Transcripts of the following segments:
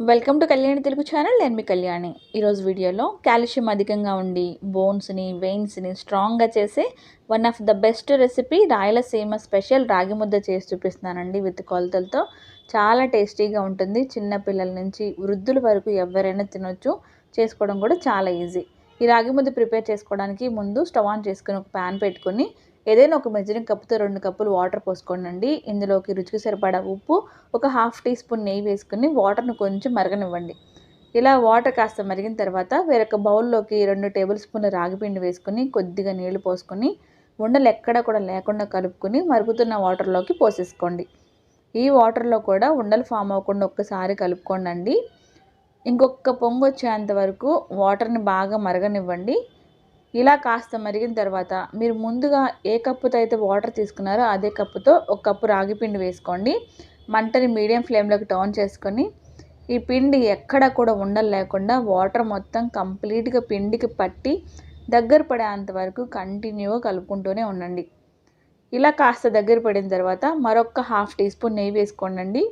Welcome to Kalyani Telugu channel నేను మీ కళ్యాణి ఈరోజు వీడియోలో కాల్షియం అధికంగా ఉండి బోన్స్ని వెయిన్స్ని స్ట్రాంగ్గా చేసే one of the best recipe Rayalaseema special ragi mudda చేసి చూపిస్తున్నానండి విత్ కొలతలతో. చాలా టేస్టీగా ఉంటుంది. చిన్నపిల్లల నుంచి వృద్ధుల వరకు ఎవరైనా తినొచ్చు. చేసుకోవడం కూడా చాలా ఈజీ ఈ రాగి ముద్ద ప్రిపేర్ చేసుకోవడానికి ముందు స్టవ్ ఆన్ చేసుకుని ఒక ప్యాన్ పెట్టుకొని ఏదైనా ఒక మెజరింగ్ కప్పుతో రెండు కప్పులు వాటర్ పోసుకోండి ఇందులోకి రుచికి సరిపడా ఉప్పు ఒక హాఫ్ టీ స్పూన్ నెయ్యి వేసుకుని వాటర్ను కొంచెం మరగనివ్వండి. ఇలా వాటర్ కాస్త మరిగిన తర్వాత వేరొక బౌల్లోకి రెండు టేబుల్ స్పూన్ల రాగిపిండి వేసుకుని కొద్దిగా నీళ్ళు పోసుకొని ఉండలు ఎక్కడ కూడా లేకుండా కలుపుకొని మరుగుతున్న వాటర్లోకి పోసేసుకోండి. ఈ వాటర్లో కూడా ఉండలు ఫామ్ అవ్వకుండా ఒక్కసారి కలుపుకోండి ఇంకొక పొంగు వచ్చేంత వరకు వాటర్ని బాగా మరగనివ్వండి. ఇలా కాస్త మరిగిన తర్వాత మీరు ముందుగా ఏ కప్పుతో అయితే వాటర్ తీసుకున్నారో అదే కప్పుతో ఒక కప్పు రాగి పిండి వేసుకోండి. మంటని మీడియం ఫ్లేమ్లోకి టర్న్ చేసుకొని ఈ పిండి ఎక్కడ కూడా ఉండలు లేకుండా వాటర్ మొత్తం కంప్లీట్గా పిండికి పట్టి దగ్గర పడేంత వరకు కంటిన్యూగా కలుపుకుంటూనే ఉండండి. ఇలా కాస్త దగ్గర పడిన తర్వాత మరొక హాఫ్ టీ స్పూన్ నెయ్యి వేసుకోండి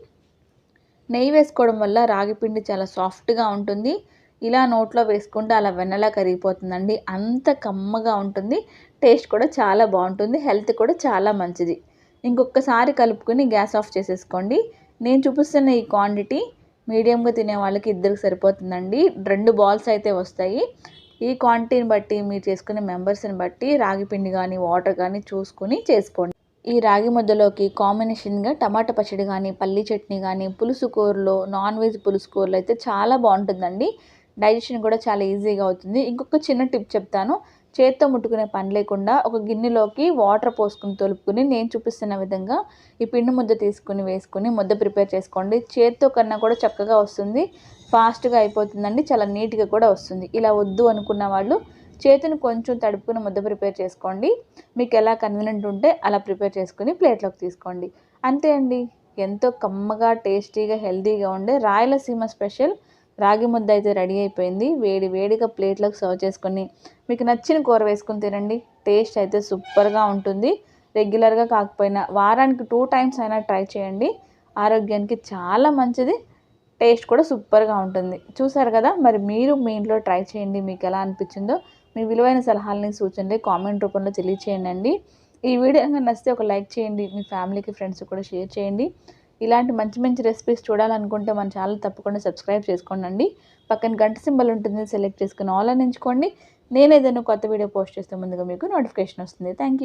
నెయ్యి వేసుకోవడం వల్ల రాగి పిండి చాలా సాఫ్ట్గా ఉంటుంది. ఇలా నోట్లో వేసుకుంటే అలా వెన్నలా కరిగిపోతుందండి. అంత కమ్మగా ఉంటుంది. టేస్ట్ కూడా చాలా బాగుంటుంది. హెల్త్ కూడా చాలా మంచిది. ఇంకొకసారి కలుపుకొని గ్యాస్ ఆఫ్ చేసేసుకోండి. నేను చూపిస్తున్న ఈ క్వాంటిటీ మీడియంగా తినే వాళ్ళకి ఇద్దరికి సరిపోతుందండి. రెండు బాల్స్ అయితే వస్తాయి. ఈ క్వాంటిటీని బట్టి మీరు చేసుకునే మెంబర్స్ని బట్టి రాగి పిండి కానీ వాటర్ కానీ చూసుకొని చేసుకోండి. ఈ రాగి ముద్దలోకి కాంబినేషన్గా టమాటా పచ్చడి కానీ పల్లి చట్నీ కానీ పులుసు కూరలో నాన్ వెజ్ పులుసు కూరలు అయితే చాలా బాగుంటుందండి. డైజెషన్ కూడా చాలా ఈజీగా అవుతుంది. ఇంకొక చిన్న టిప్ చెప్తాను. చేత్తో ముట్టుకునే పని లేకుండా ఒక గిన్నెలోకి వాటర్ పోసుకుని తొలుపుకుని నేను చూపిస్తున్న విధంగా ఈ పిండి ముద్ద తీసుకుని వేసుకుని ముద్ద ప్రిపేర్ చేసుకోండి. చేత్తో కన్నా కూడా చక్కగా వస్తుంది. ఫాస్ట్గా అయిపోతుందండి. చాలా నీట్గా కూడా వస్తుంది. ఇలా వద్దు అనుకున్న వాళ్ళు చేతిని కొంచెం తడుపుకుని ముద్ద ప్రిపేర్ చేసుకోండి. మీకు ఎలా కన్వీనియంట్ ఉంటే అలా ప్రిపేర్ చేసుకుని ప్లేట్లోకి తీసుకోండి. అంతే అండి. ఎంతో కమ్మగా టేస్టీగా హెల్తీగా ఉండే రాయలసీమ స్పెషల్ రాగి ముద్ద అయితే రెడీ అయిపోయింది. వేడి వేడిగా ప్లేట్లకు సర్వ్ చేసుకొని మీకు నచ్చిన కూర వేసుకుని తినండి. టేస్ట్ అయితే సూపర్గా ఉంటుంది. రెగ్యులర్గా కాకపోయినా వారానికి టూ టైమ్స్ అయినా ట్రై చేయండి. ఆరోగ్యానికి చాలా మంచిది. టేస్ట్ కూడా సూపర్గా ఉంటుంది. చూసారు కదా మరి మీరు మీ ఇంట్లో ట్రై చేయండి. మీకు ఎలా అనిపించిందో మీ విలువైన సలహాలని సూచనలు కామెంట్ రూపంలో తెలియచేయండి. ఈ వీడియో నచ్చితే ఒక లైక్ చేయండి. మీ ఫ్యామిలీకి ఫ్రెండ్స్ కూడా షేర్ చేయండి. ఇలాంటి మంచి మంచి రెసిపీస్ చూడాలనుకుంటే మన ఛానల్ తప్పకుండా సబ్స్క్రైబ్ చేసుకోండి పక్కన గంట సింబల్ ఉంటుంది సెలెక్ట్ చేసుకుని ఆల్ అని ఎంచుకోండి నేను ఏదైనా కొత్త వీడియో పోస్ట్ చేస్తే ముందుగా మీకు నోటిఫికేషన్ వస్తుంది. థ్యాంక్